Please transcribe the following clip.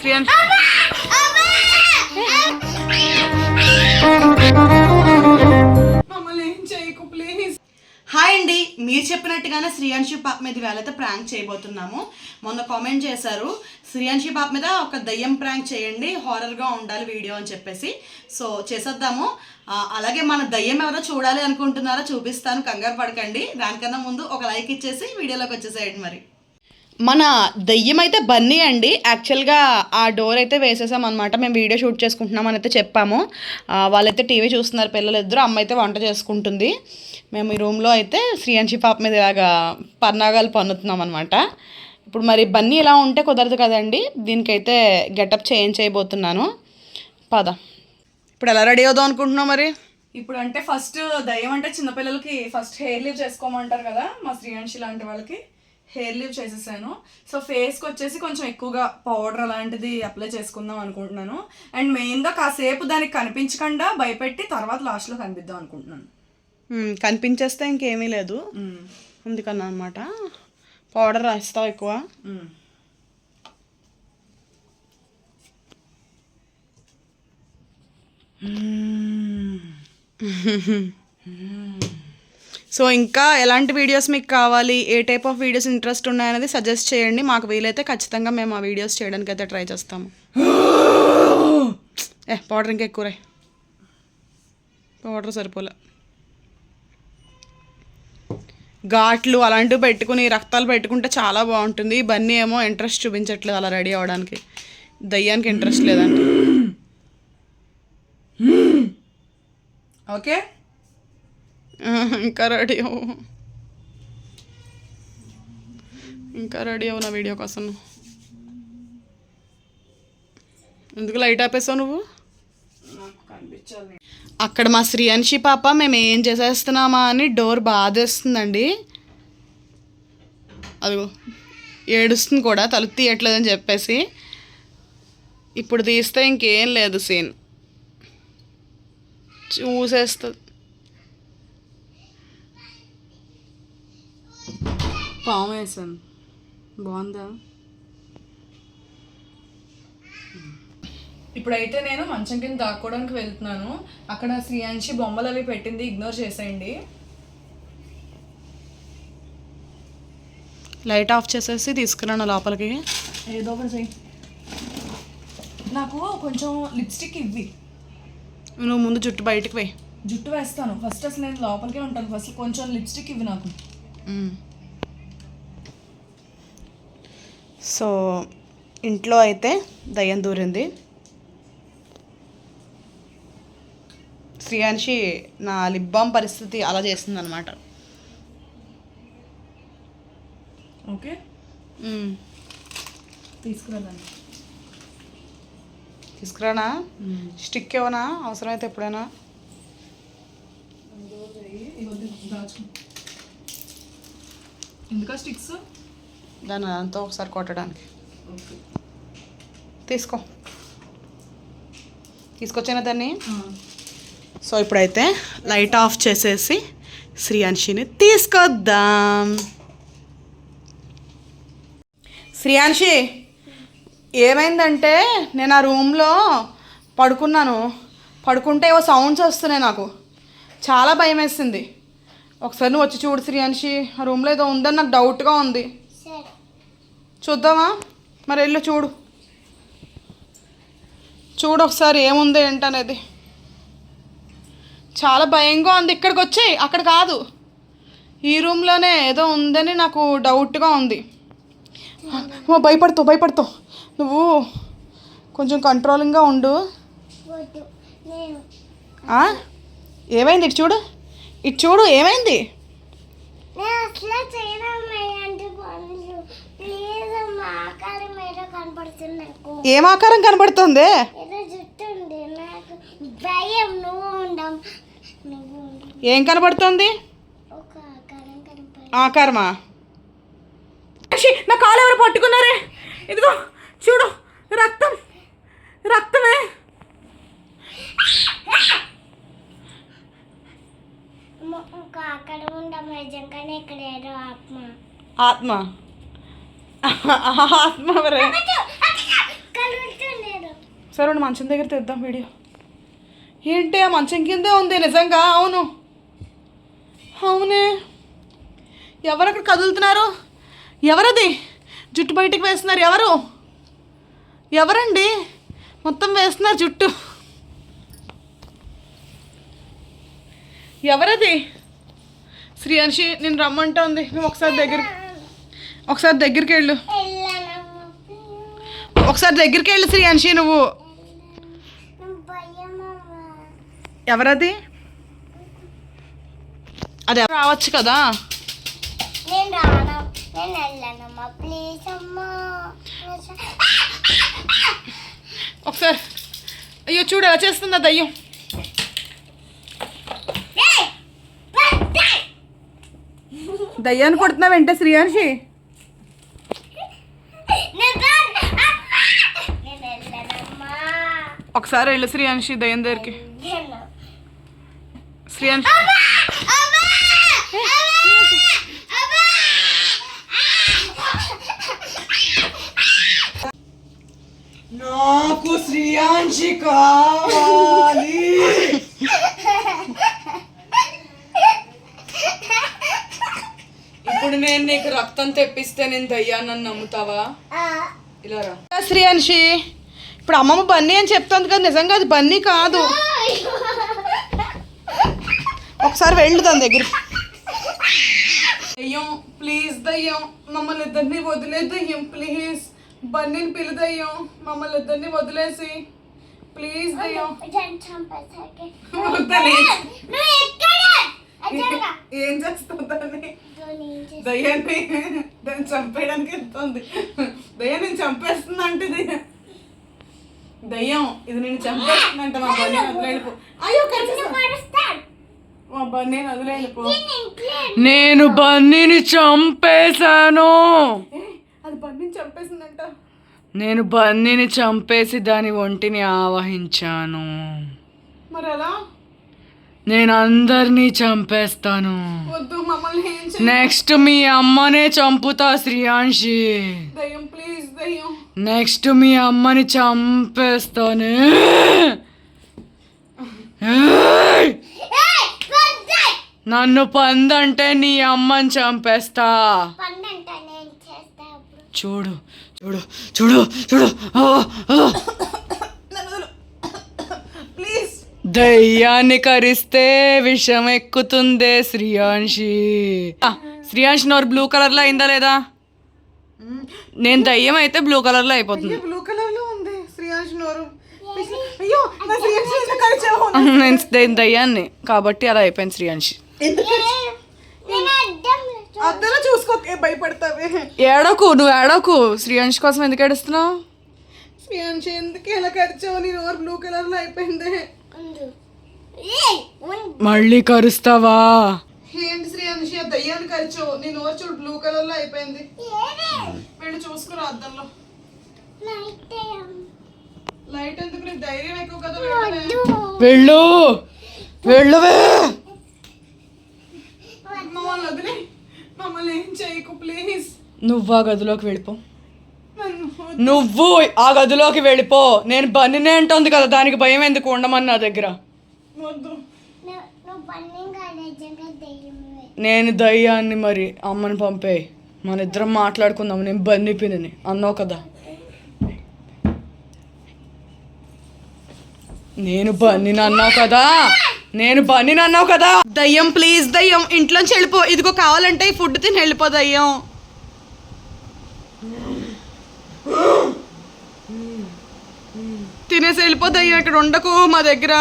శ్రీయాన్షి మమ్మల్ని ఏం హాయ్ అండి. మీరు చెప్పినట్టుగానే శ్రీయాంశి పాప మీద వేళైతే ప్రాంక్ చేయబోతున్నాము. మొన్న కామెంట్ చేశారు శ్రీయాంశి పాప మీద ఒక దయ్యం ప్రాంక్ చేయండి హారర్గా ఉండాలి వీడియో అని చెప్పేసి. సో చేసేద్దాము. అలాగే మన దయ్యం ఎవరో చూడాలి అనుకుంటున్నారో చూపిస్తాను. కంగారు పడకండి. దానికన్నా ముందు ఒక లైక్ ఇచ్చేసి వీడియోలోకి వచ్చేసేయండి మరి. మన దెయ్యం అయితే బన్నీ అండి. యాక్చువల్గా ఆ డోర్ అయితే వేసేసాం అనమాట మేము వీడియో షూట్ చేసుకుంటున్నాం అని అయితే చెప్పాము. వాళ్ళైతే టీవీ చూస్తున్నారు పిల్లలు ఇద్దరు అమ్మ అయితే వంట చేసుకుంటుంది. మేము ఈ రూమ్లో అయితే శ్రీయాంశి పాప మీద ఇలాగా పర్నాగాలు పన్నుతున్నాం అనమాట ఇప్పుడు మరి బన్నీ ఇలా ఉంటే కుదరదు కదండి. దీనికైతే గెటప్ చేంజ్ చేయబోతున్నాను. పద. ఇప్పుడు ఎలా రెడీ అవుదాం అనుకుంటున్నావు మరి? ఇప్పుడు అంటే ఫస్ట్ దయ్యం అంటే చిన్నపిల్లలకి ఫస్ట్ హెయిర్ లీవ్ చేసుకోమంటారు కదా మా శ్రీయాంశి లాంటి వాళ్ళకి. హెయిర్ లీవ్ చేసేసాను. సో ఫేస్కి వచ్చేసి కొంచెం ఎక్కువగా పౌడర్ అలాంటిది అప్లై చేసుకుందాం అనుకుంటున్నాను. అండ్ మెయిన్గా కాసేపు దానికి కనిపించకుండా భయపెట్టి తర్వాత లాస్ట్లో కనిపిద్దాం అనుకుంటున్నాను. కనిపించేస్తే ఇంకేమీ లేదు. అందుకన్నా అనమాట పౌడర్ రాస్తావు ఎక్కువ. మ్మ్. సో ఇంకా ఎలాంటి వీడియోస్ మీకు కావాలి ఏ టైప్ ఆఫ్ వీడియోస్ ఇంట్రెస్ట్ ఉన్నాయనేది సజెస్ట్ చేయండి. మాకు వీలైతే ఖచ్చితంగా మేము ఆ వీడియోస్ చేయడానికి అయితే ట్రై చేస్తాము. ఏ పౌడర్ ఇంకా ఎక్కువ రే పౌడర్ సరిపోలే. ఘాట్లు అలాంటివి పెట్టుకుని రక్తాలు పెట్టుకుంటే చాలా బాగుంటుంది. బన్నీ ఏమో ఇంట్రెస్ట్ చూపించట్లేదు అలా రెడీ అవ్వడానికి. దయ్యానికి ఇంట్రెస్ట్ లేదంట. ఓకే? ఇంకా రెడీ అవ్వు ఇంకా రెడీ అవ్వు నా వీడియో కోసం. ఎందుకు లైట్ ఆపేసావు నువ్వు? కనిపించాలి అక్కడ మా శ్రీయాన్షి పాప మేము ఏం చేసేస్తున్నామా అని డోర్ బాధేస్తుందండి. అదిగో ఏడుస్తుంది కూడా తలుపు తీయట్లేదని చెప్పేసి. ఇప్పుడు తీస్తే ఇంకేం లేదు సీన్. చూసేస్తుంది పాము వేసాను. బాగుందా? ఇప్పుడైతే నేను మంచం కింద దాక్కోవడానికి వెళ్తున్నాను. అక్కడ శ్రీయాంశి బొమ్మలు అవి పెట్టింది ఇగ్నోర్ చేసేయండి. లైట్ ఆఫ్ చేసేసి తీసుకురాను లోపలికి. ఏదో ఒకటి చెయ్యి. నాకు కొంచెం లిప్స్టిక్ ఇవ్వి. నువ్వు ముందు జుట్టు బయటికి పోయి జుట్టు వేస్తాను. ఫస్ట్ అసలు నేను లోపలికే ఉంటాను. ఫస్ట్ కొంచెం లిప్స్టిక్ ఇవ్వి నాకు. సో ఇంట్లో అయితే దయ్యం దూరింది. శ్రీయాన్షి నా లిప్ బామ్ పరిస్థితి అలా చేస్తుంది అనమాట ఓకే. తీసుకురాదండి తీసుకురానా? స్టిక్ ఇవ్వనా అవసరమైతే ఎప్పుడైనా? ఎందుకా స్టిక్స్? దాన్ని అంతా ఒకసారి కొట్టడానికి. తీసుకో. తీసుకొచ్చిన దాన్ని? సో ఇప్పుడైతే లైట్ ఆఫ్ చేసేసి శ్రీయాన్షిని తీసుకొద్దాం. శ్రీయాన్షి ఏమైందంటే నేను ఆ రూమ్లో పడుకున్నాను. పడుకుంటే ఏవో సౌండ్స్ వస్తున్నాయి నాకు. చాలా భయం వేసింది ఒకసారి నువ్వు వచ్చి చూడు శ్రీయాన్షి ఆ రూమ్లో ఏదో ఉందని నాకు డౌట్గా ఉంది. చూద్దామా? మరి వెళ్ళు చూడు. చూడు ఒకసారి ఏముంది ఏంటనేది. చాలా భయంగా ఉంది ఇక్కడికి వచ్చి అక్కడ కాదు. ఈ రూమ్లోనే ఏదో ఉందని నాకు డౌట్గా ఉంది. అమ్మో, భయపడతావు భయపడతావు నువ్వు కొంచెం కంట్రోలింగ్గా ఉండు? ఏమైంది ఇటు చూడు. ఇటు చూడు ఏమైంది నేను అట్లా చేయడం అంటే పనులు ప్లీజ్ మా ఆకారం ఏదో కనపడుతుంది నాకు ఏం ఆకారం కనబడుతుంది. ఏం కనబడుతుంది? ఒక ఆకారం కనపడు. ఆకారమా? అక్షి, నా కాలు ఎవరు పట్టుకున్నారే? ఇదిగో చూడు రక్తం. రక్తమే. ఒక ఆకారం ఉండం నిజంగానే ఇక్కడ ఏదో ఆత్మ. ఆత్మ. ఆత్మ సరే మంచం దగ్గర తెద్దాం వీడియో. ఏంటి ఆ మంచం కిందే ఉంది నిజంగా? అవును. అవునే. ఎవరు అక్కడ కదులుతున్నారు? ఎవరది? జుట్టు బయటికి వేస్తున్నారు ఎవరు? ఎవరండి? మొత్తం వేస్తున్నారు జుట్టు. ఎవరది? శ్రీయాంశి నేను రమ్మంటోంది నువ్వు ఒకసారి దగ్గర ఒకసారి దగ్గరికి వెళ్ళు. ఒకసారి దగ్గరికి వెళ్ళు శ్రీయాంశి నువ్వు. ఎవరది? అది ఎవరు రావచ్చు కదా? నేను రాను. నేను వెళ్ళనమ్మా. ప్లీజ్ అమ్మా. ఒకసారి. అయ్యో చూడు ఎలా చేస్తుందా దయ్యం. దయ్యాన్ని కొడుతున్నావు వెంటే శ్రీయాంశి ఒకసారి వెళ్ళు శ్రీయాంశి దయ్యం దగ్గరికి. శ్రీయాంశి నాకు శ్రీయాంశి కావాలి ఇప్పుడు నేను నీకు రక్తం తెప్పిస్తే నేను దయ్యాన్ని నమ్ముతావా? ఇలా రా. శ్రీయాంశి ఇప్పుడు అమ్మమ్మ బన్నీ అని చెప్తోంది కదా నిజంగా అది బన్నీ కాదు. ఒకసారి వెళ్ళు దాని దగ్గర. దయ్యం ప్లీజ్ దయ్యం మమ్మల్ని ఇద్దరిని వదిలే దయ్యం ప్లీజ్ బన్నీని పిలు దయ్యం మమ్మల్ని ఇద్దరిని వదిలేసి. ప్లీజ్ దయ్యం. ఏం చేస్తుంది దాన్ని నువ్వు ఏం చేస్తావు? దయ్యాన్ని దాన్ని చంపేయడానికి వెళ్తుంది. దయ్యం నేను చంపేస్తుంది అంటే దయ్యం దయ్యం ఇది నేను చంపేస్తుందంట మా బన్నీ. వదిలేళ్ళిపో అయ్యో కరిచేసా. పడుస్తాను. మా బన్నీ వదిలేళ్ళిపో నేను బన్నీని చంపేశాను. ఏ, అది బన్నీని చంపేసిందంట. నేను బన్నీని చంపేసి దాని ఒంటిని ఆవహించాను. మరి నేను అందరినీ చంపేస్తాను. నెక్స్ట్ మీ అమ్మనే చంపుతా శ్రీయాంశి. దయ్యం నెక్స్ట్ మీ అమ్మని చంపేస్తాను. నన్ను పందంటే నీ అమ్మని చంపేస్తా. చూడు చూడు చూడు చూడు. దయ్యాన్ని కరిస్తే విషం ఎక్కుతుందే శ్రీయాంశి. ఆ, శ్రీయాంశి నోరు బ్లూ కలర్లో అయిందా లేదా? నేను దయ్యం అయితే బ్లూ కలర్లో అయిపోతుంది బ్లూ కలర్లో ఉంది శ్రీయాంశ్ నోరు? నేను నేను దయ్యాన్ని కాబట్టి అలా అయిపోయింది శ్రీయాంశి. నేను. అద్దలో చూసుకోకే భయపడతావే. ఏడకు నువ్వు ఏడకు. శ్రీయాంశ్ కోసం ఎందుకు ఏడుస్తున్నావు? శ్రీయాంశ్ ఎందుకు ఇలా కరిచావు? నీ నోరు బ్లూ కలర్లో అయిపోయింది. మళ్ళీ కరుస్తావా? ఏంటి శ్రీయాంశి ఆ దయ్యాన్ని కరిచావు? నీ నోరు చూడు బ్లూ కలర్లో అయిపోయింది. ఏరే, వెళ్ళి చూసుకురా అద్దంలో. లైట్ ఎందుకు? నీకు ధైర్యం ఎక్కువ కదా వెళ్ళవే. వెళ్ళు వెళ్ళవే మమ్మల్ని వదిలే మమ్మల్ని ఏం చేయకు ప్లీజ్ నువ్వు ఆ గదిలోకి వెళ్ళిపో. నువ్వు ఆ గదిలోకి వెళ్ళిపో. నేను బన్నీనే అంటుంది కదా దానికి భయం ఎందుకు ఉండమని నా దగ్గర. నేను దయ్యాన్ని మరి అమ్మని పంపే. మన ఇద్దరం మాట్లాడుకుందాం నేను బన్నీ పిన్ని అన్నావు కదా. నేను బన్నీని అన్నావు కదా. నేను బన్నీని అన్నావు కదా. దయ్యం ప్లీజ్ దయ్యం ఇంట్లోంచి వెళ్ళిపో. ఇదిగో కావాలంటే ఈ ఫుడ్ తిని వెళ్ళిపో దయ్యం. తినేసి వెళ్ళిపోతాయి అక్కడ ఉండకు మా దగ్గర.